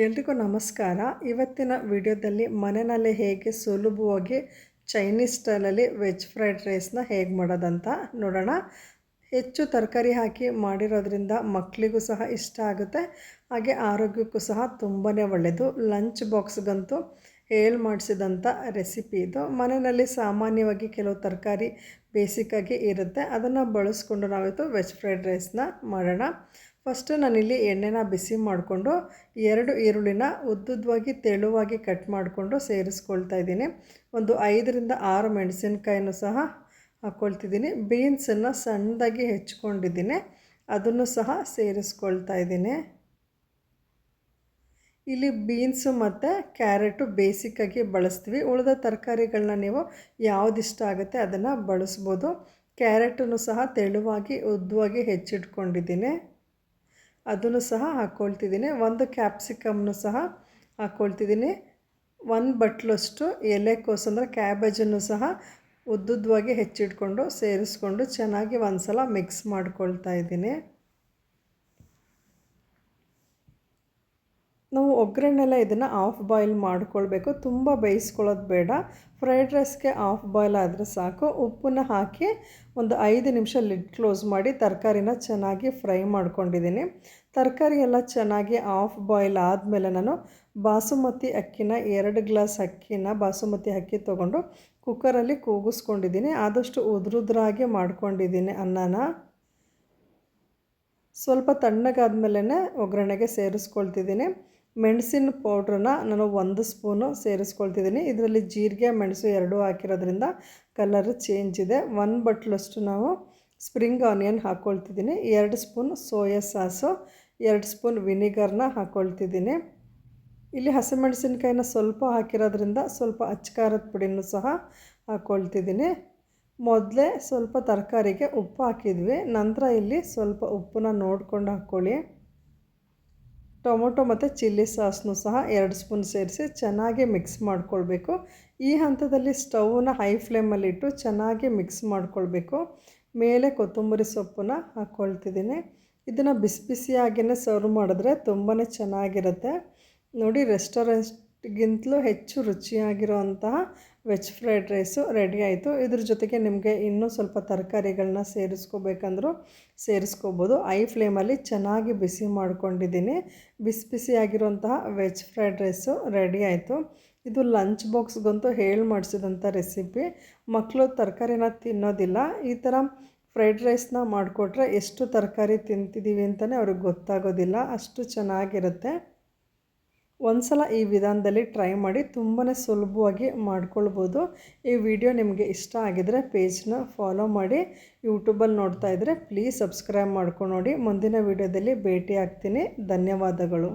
ಎಲ್ರಿಗೂ ನಮಸ್ಕಾರ. ಇವತ್ತಿನ ವಿಡಿಯೋದಲ್ಲಿ ಮನೆಯಲ್ಲೇ ಹೇಗೆ ಸುಲಭವಾಗಿ ಚೈನೀಸ್ ಸ್ಟೈಲಲ್ಲಿ ವೆಜ್ ಫ್ರೈಡ್ ರೈಸ್ನ ಹೇಗೆ ಮಾಡೋದಂತ ನೋಡೋಣ. ಹೆಚ್ಚು ತರಕಾರಿ ಹಾಕಿ ಮಾಡಿರೋದ್ರಿಂದ ಮಕ್ಕಳಿಗೂ ಸಹ ಇಷ್ಟ ಆಗುತ್ತೆ. ಹಾಗೆ ಆರೋಗ್ಯಕ್ಕೂ ಸಹ ತುಂಬಾ ಒಳ್ಳೆಯದು ಲಂಚ್ ಬಾಕ್ಸ್ಗಂತೂ ಹೇಳಿ ಮಾಡಿಸಿದಂಥ ರೆಸಿಪಿ ಇದು. ಮನೆಯಲ್ಲಿ ಸಾಮಾನ್ಯವಾಗಿ ಕೆಲವು ತರಕಾರಿ ಬೇಸಿಕ್ಕಾಗಿ ಇರುತ್ತೆ. ಅದನ್ನು ಬಳಸ್ಕೊಂಡು ನಾವಿತ್ತು ವೆಜ್ ಫ್ರೈಡ್ ರೈಸ್ನ ಮಾಡೋಣ. ಫಸ್ಟು ನಾನಿಲ್ಲಿ ಎಣ್ಣೆನ ಬಿಸಿ ಮಾಡಿಕೊಂಡು ಎರಡು ಈರುಳ್ಳಿನ ಉದ್ದುದ್ದವಾಗಿ ತೆಳುವಾಗಿ ಕಟ್ ಮಾಡಿಕೊಂಡು ಸೇರಿಸ್ಕೊಳ್ತಾ ಇದ್ದೀನಿ. ಒಂದು ಐದರಿಂದ ಆರು ಮೆಣಸಿನ್ಕಾಯಿನೂ ಸಹ ಹಾಕ್ಕೊಳ್ತಿದ್ದೀನಿ ಬೀನ್ಸನ್ನು ಸಣ್ಣದಾಗಿ ಹೆಚ್ಕೊಂಡಿದ್ದೀನಿ. ಅದನ್ನು ಸಹ ಸೇರಿಸ್ಕೊಳ್ತಾ ಇದ್ದೀನಿ. ಇಲ್ಲಿ ಬೀನ್ಸು ಮತ್ತು ಕ್ಯಾರೆಟು ಬೇಸಿಕ್ಕಾಗಿ ಬಳಸ್ತೀವಿ. ಉಳಿದ ತರಕಾರಿಗಳನ್ನ ನೀವು ಯಾವ್ದು ಇಷ್ಟ ಆಗುತ್ತೆ ಅದನ್ನು ಬಳಸ್ಬೋದು. ಕ್ಯಾರೆಟನ್ನು ಸಹ ತೆಳುವಾಗಿ, ಉದ್ದವಾಗಿ ಹೆಚ್ಚಿಟ್ಕೊಂಡಿದ್ದೀನಿ. ಅದನ್ನು ಸಹ ಹಾಕ್ಕೊಳ್ತಿದ್ದೀನಿ ಒಂದು ಕ್ಯಾಪ್ಸಿಕಮ್ನು ಸಹ ಹಾಕ್ಕೊಳ್ತಿದ್ದೀನಿ ಒಂದು ಬಟ್ಲಷ್ಟು ಎಲೆಕೋಸು ಅಂದರೆ ಕ್ಯಾಬೇಜನ್ನು ಸಹ ಉದ್ದುದ್ದವಾಗಿ ಹೆಚ್ಚಿಟ್ಕೊಂಡು ಸೇರಿಸ್ಕೊಂಡು ಚೆನ್ನಾಗಿ ಒಂದು ಸಲ ಮಿಕ್ಸ್ ಮಾಡ್ಕೊಳ್ತಾ ಇದ್ದೀನಿ. ನಾವು ಒಗ್ಗರಣೆಲ್ಲ ಇದನ್ನು ಆಫ್ ಬಾಯ್ಲ್ ಮಾಡ್ಕೊಳ್ಬೇಕು. ತುಂಬ ಬೇಯಿಸ್ಕೊಳ್ಳೋದು ಬೇಡ. ಫ್ರೈಡ್ ರೈಸ್ಗೆ ಆಫ್ ಬಾಯ್ಲ್ ಆದರೆ ಸಾಕು. ಉಪ್ಪನ್ನ ಹಾಕಿ ಒಂದು ಐದು ನಿಮಿಷ ಲಿಡ್ ಕ್ಲೋಸ್ ಮಾಡಿ ತರಕಾರಿನ ಚೆನ್ನಾಗಿ ಫ್ರೈ ಮಾಡ್ಕೊಂಡಿದ್ದೀನಿ. ತರಕಾರಿ ಎಲ್ಲ ಚೆನ್ನಾಗಿ ಆಫ್ ಬಾಯ್ಲ್ ಆದಮೇಲೆ ನಾನು ಬಾಸುಮತಿ ಅಕ್ಕಿನ ಎರಡು ಗ್ಲಾಸ್ ಅಕ್ಕಿನ ಬಾಸುಮತಿ ಅಕ್ಕಿ ತೊಗೊಂಡು ಕುಕ್ಕರಲ್ಲಿ ಕೂಗಿಸ್ಕೊಂಡಿದ್ದೀನಿ. ಆದಷ್ಟು ಉದುರುದ್ರಾಗೆ ಮಾಡ್ಕೊಂಡಿದ್ದೀನಿ ಅನ್ನನ. ಸ್ವಲ್ಪ ತಣ್ಣಗಾದ್ಮೇಲೆ ಒಗ್ಗರಣೆಗೆ ಸೇರಿಸ್ಕೊಳ್ತಿದ್ದೀನಿ. ಮೆಣಸಿನ ಪೌಡ್ರನ್ನ ನಾನು ಒಂದು ಸ್ಪೂನು ಸೇರಿಸ್ಕೊಳ್ತಿದ್ದೀನಿ. ಇದರಲ್ಲಿ ಜೀರಿಗೆ, ಮೆಣಸು ಎರಡೂ ಹಾಕಿರೋದ್ರಿಂದ ಕಲರ್ ಚೇಂಜ್ ಇದೆ. ಒಂದು ಬಟ್ಲಷ್ಟು ನಾವು ಸ್ಪ್ರಿಂಗ್ ಆನಿಯನ್ ಹಾಕ್ಕೊಳ್ತಿದ್ದೀನಿ ಎರಡು ಸ್ಪೂನ್ ಸೋಯಾ ಸಾಸು, ಎರಡು ಸ್ಪೂನ್ ವಿನಿಗರ್ನ ಹಾಕ್ಕೊಳ್ತಿದ್ದೀನಿ ಇಲ್ಲಿ ಹಸಿಮೆಣಸಿನ್ಕಾಯಿನ ಸ್ವಲ್ಪ ಹಾಕಿರೋದ್ರಿಂದ ಸ್ವಲ್ಪ ಅಚ್ಚಕಾರದ ಪುಡಿನೂ ಸಹ ಹಾಕ್ಕೊಳ್ತಿದ್ದೀನಿ ಮೊದಲೇ ಸ್ವಲ್ಪ ತರಕಾರಿಗೆ ಉಪ್ಪು ಹಾಕಿದ್ವಿ. ನಂತರ ಇಲ್ಲಿ ಸ್ವಲ್ಪ ಉಪ್ಪನ್ನ ನೋಡ್ಕೊಂಡು ಹಾಕ್ಕೊಳ್ಳಿ. ಟೊಮೊಟೊ ಮತ್ತು ಚಿಲ್ಲಿ ಸಾಸ್ನು ಸಹ ಎರಡು ಸ್ಪೂನ್ ಸೇರಿಸಿ ಚೆನ್ನಾಗಿ ಮಿಕ್ಸ್ ಮಾಡ್ಕೊಳ್ಬೇಕು. ಈ ಹಂತದಲ್ಲಿ ಸ್ಟವ್ನ ಹೈ ಫ್ಲೇಮಲ್ಲಿಟ್ಟು ಚೆನ್ನಾಗಿ ಮಿಕ್ಸ್ ಮಾಡ್ಕೊಳ್ಬೇಕು. ಮೇಲೆ ಕೊತ್ತಂಬರಿ ಸೊಪ್ಪನ್ನ ಹಾಕ್ಕೊಳ್ತಿದ್ದೀನಿ ಇದನ್ನು ಬಿಸಿ ಬಿಸಿಯಾಗಿಯೇ ಸರ್ವ್ ಮಾಡಿದ್ರೆ ತುಂಬಾ ಚೆನ್ನಾಗಿರುತ್ತೆ. ನೋಡಿ ರೆಸ್ಟೋರೆಂಟ್ಗಿಂತಲೂ ಹೆಚ್ಚು ರುಚಿಯಾಗಿರುವಂತಹ ವೆಜ್ ಫ್ರೈಡ್ ರೈಸು ರೆಡಿ ಆಯಿತು. ಇದ್ರ ಜೊತೆಗೆ ನಿಮಗೆ ಇನ್ನೂ ಸ್ವಲ್ಪ ತರಕಾರಿಗಳನ್ನ ಸೇರಿಸ್ಕೋಬೇಕಂದ್ರೂ ಸೇರಿಸ್ಕೋಬೋದು. ಐ ಫ್ಲೇಮಲ್ಲಿ ಚೆನ್ನಾಗಿ ಬಿಸಿ ಮಾಡ್ಕೊಂಡಿದ್ದೀನಿ. ಬಿಸಿ ಬಿಸಿಯಾಗಿರುವಂತಹ ವೆಜ್ ಫ್ರೈಡ್ ರೈಸು ರೆಡಿ ಆಯಿತು. ಇದು ಲಂಚ್ ಬಾಕ್ಸ್ಗಂತೂ ಹೇಳಿ ಮಾಡಿಸಿದಂಥ ರೆಸಿಪಿ ಮಕ್ಕಳು ತರಕಾರಿನ ತಿನ್ನೋದಿಲ್ಲ. ಈ ಥರ ಫ್ರೈಡ್ ರೈಸ್ನ ಮಾಡಿಕೊಟ್ರೆ ಎಷ್ಟು ತರಕಾರಿ ತಿಂತಿದ್ದೀವಿ ಅಂತಲೇ ಅವ್ರಿಗೆ ಗೊತ್ತಾಗೋದಿಲ್ಲ. ಅಷ್ಟು ಚೆನ್ನಾಗಿರುತ್ತೆ. ಒಂದು ಸಲ ಈ ವಿಧಾನದಲ್ಲಿ ಟ್ರೈ ಮಾಡಿ ತುಂಬಾ ಸುಲಭವಾಗಿ ಮಾಡ್ಕೊಳ್ಬೋದು. ಈ ವಿಡಿಯೋ ನಿಮಗೆ ಇಷ್ಟ ಆಗಿದರೆ ಪೇಜ್ನ ಫಾಲೋ ಮಾಡಿ ಯೂಟ್ಯೂಬಲ್ಲಿ ನೋಡ್ತಾ ಇದ್ದರೆ ಪ್ಲೀಸ್ ಸಬ್ಸ್ಕ್ರೈಬ್ ಮಾಡ್ಕೊಂಡು ನೋಡಿ. ಮುಂದಿನ ವಿಡಿಯೋದಲ್ಲಿ ಭೇಟಿ ಆಗ್ತೀನಿ ಧನ್ಯವಾದಗಳು.